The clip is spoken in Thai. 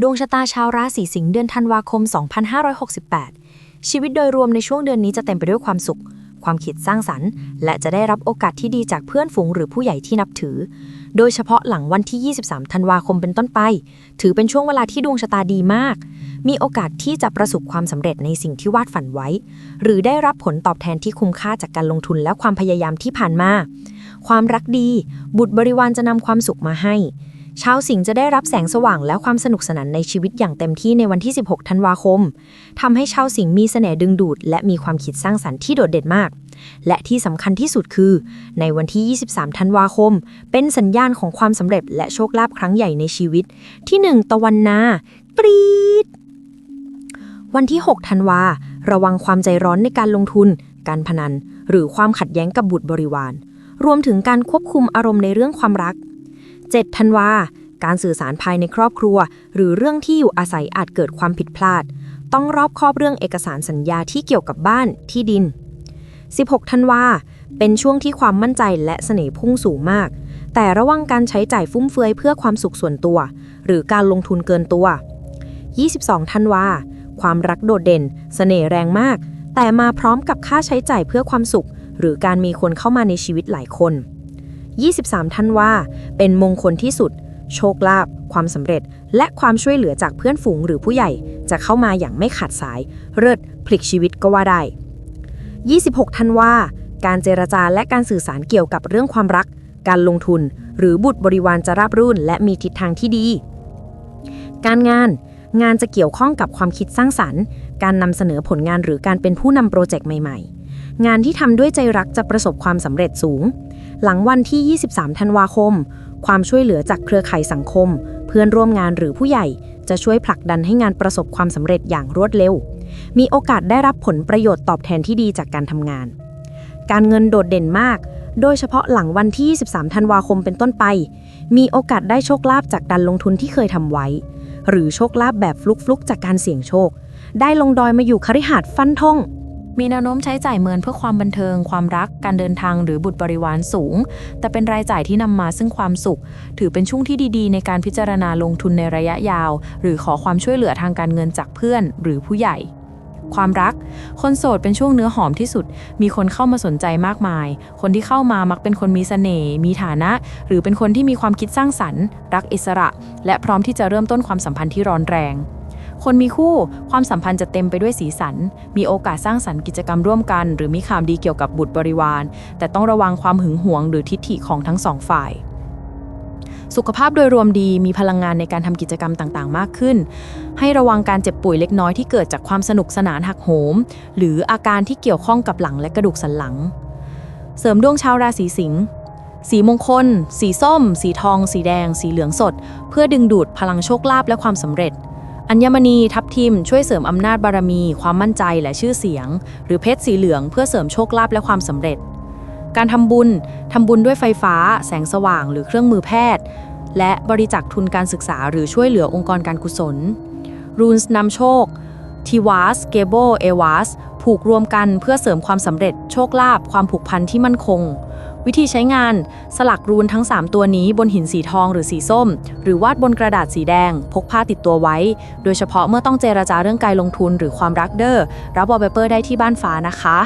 ดวงชะตาชาวราศีสิงห์เดือนธันวาคม 2568 ชีวิตโดยรวมในช่วงเดือนนี้จะเต็มไปด้วยความสุข ความคิดสร้างสรรค์ และจะได้รับโอกาสที่ดีจากเพื่อนฝูงหรือผู้ใหญ่ที่นับถือ โดยเฉพาะหลังวันที่ 23 ธันวาคมเป็นต้นไป ถือเป็นช่วงเวลาที่ดวงชะตาดีมาก มีโอกาสที่จะประสบความสำเร็จในสิ่งที่วาดฝันไว้ หรือได้รับผลตอบแทนที่คุ้มค่าจากการลงทุนและความพยายามที่ผ่านมา ความรักดี บุตรบริวารจะนำความสุขมาให้ ชาวสิงห์จะได้รับแสงสว่างและความสนุกสนานในชีวิตอย่างเต็มที่ในวันที่ 16 ธันวาคมทำให้ชาวสิงห์มีเสน่ห์ดึงดูด และมีความคิดสร้างสรรค์ที่โดดเด่นมาก และที่สำคัญที่สุดคือ ในวันที่ 23 ธันวาคม เป็นสัญญาณของความสำเร็จและโชคลาภครั้งใหญ่ในชีวิต ที่ 1 ตะวันนากรีดวันที่ 6 ธันวา ระวังความใจร้อนในการลงทุน การพนัน หรือความขัดแย้งกับบุตรบริวาร รวมถึงการควบคุมอารมณ์ในเรื่องความรัก 7ธันวา การสื่อสารภายในครอบครัว หรือเรื่องที่อยู่อาศัยอาจเกิดความผิดพลาด ต้องรอบคอบเรื่องเอกสารสัญญาที่เกี่ยวกับบ้านที่ดิน 16ธันวา เป็นช่วงที่ความมั่นใจและเสน่ห์พุ่งสูงมาก แต่ระวังการใช้จ่ายฟุ่มเฟือยเพื่อความสุขส่วนตัว หรือการลงทุนเกินตัว 22ธันวา ความรักโดดเด่น เสน่ห์แรงมาก แต่มาพร้อมกับค่าใช้จ่ายเพื่อความสุข หรือการมีคนเข้ามาในชีวิตหลายคน 23ธันวาเป็นมงคลที่สุด โชคลาภความสำเร็จ และความช่วยเหลือจากเพื่อนฝูงหรือผู้ใหญ่จะเข้ามาอย่างไม่ขาดสาย เลิศพลิกชีวิตก็ว่าได้ 26ธันวาการเจรจาและการสื่อสารเกี่ยวกับเรื่องความรัก การลงทุน หรือบุตรบริวารจะราบรื่นและมีทิศทางที่ดี การงาน งานจะเกี่ยวข้องกับความคิดสร้างสรรค์ การนำเสนอผลงานหรือการเป็นผู้นำโปรเจกต์ใหม่ ๆ งานที่ทำด้วยใจรักจะประสบความสำเร็จสูง หลังวันที่ 23 ธันวาคม ความช่วยเหลือจากเครือข่ายสังคม เพื่อนร่วมงานหรือผู้ใหญ่ จะช่วยผลักดันให้งานประสบความสำเร็จอย่างรวดเร็ว มีโอกาสได้รับผลประโยชน์ตอบแทนที่ดีจากการทำงาน การเงินโดดเด่นมาก โดยเฉพาะหลังวันที่ 23 ธันวาคมเป็นต้นไป มีโอกาสได้โชคลาภจากการลงทุนที่เคยทำไว้ หรือโชคลาภแบบฟลุกๆจากการเสี่ยงโชค ได้ลงดอยมาอยู่คฤหาสน์ฟันทง มีแนวโน้มใช้จ่ายเมินเพื่อความบันเทิง ความรัก การเดินทางหรือบุตรบริวารสูง แต่เป็นรายจ่ายที่นำมาซึ่งความสุข ถือเป็นช่วงที่ดีๆ ในการพิจารณาลงทุนในระยะยาว หรือขอความช่วยเหลือทางการเงินจากเพื่อน หรือผู้ใหญ่ความรัก คนโสดเป็นช่วงเนื้อหอมที่สุด มีคนเข้ามาสนใจมากมาย คนที่เข้ามามักเป็นคนมีเสน่ห์ มีฐานะ หรือเป็นคนที่มีความคิดสร้างสรรค์ รักอิสระ และพร้อมที่จะเริ่มต้นความสัมพันธ์ที่ร้อนแรง คนมีคู่ความสัมพันธ์จะเต็มไปด้วยสีสัน มีโอกาสสร้างสรรค์กิจกรรมร่วมกัน หรือมีข่าวดีเกี่ยวกับบุตรบริวาร แต่ต้องระวังความหึงหวงหรือทิฐิของทั้งสองฝ่ายสุขภาพโดยรวมดีมีพลังงานในการทำกิจกรรมต่างๆ มากขึ้น ให้ระวังการเจ็บป่วยเล็กน้อยที่เกิดจากความสนุกสนานหักโหม หรืออาการที่เกี่ยวข้องกับหลังและกระดูกสันหลัง เสริมดวงชาวราศีสิงห์สีมงคล สีส้ม สีทอง สีแดง สีเหลืองสด เพื่อดึงดูดพลังโชคลาภและความสำเร็จ อัญมณีทับทิมช่วยเสริมอำนาจบารมี ความมั่นใจและชื่อเสียง หรือเพชรสีเหลืองเพื่อเสริมโชคลาภและความสำเร็จ การทำบุญทำบุญด้วยไฟฟ้า แสงสว่าง หรือเครื่องมือแพทย์ และบริจาคทุนการศึกษา หรือช่วยเหลือองค์กรการกุศล รูนส์นำโชคทีวาสเกโบเอวาสผูกรวมกันเพื่อเสริมความสำเร็จ โชคลาภความผูกพันที่มั่นคง วิธีใช้งาน สลักรูนทั้ง 3 ตัวนี้บนหินสีทองหรือสีส้ม หรือวาดบนกระดาษสีแดง พกผ้าติดตัวไว้ โดยเฉพาะเมื่อต้องเจราจาเรื่องการลงทุนหรือความรักเด้อรับวอลเปเปอร์ได้ที่บ้านฟ้านะคะ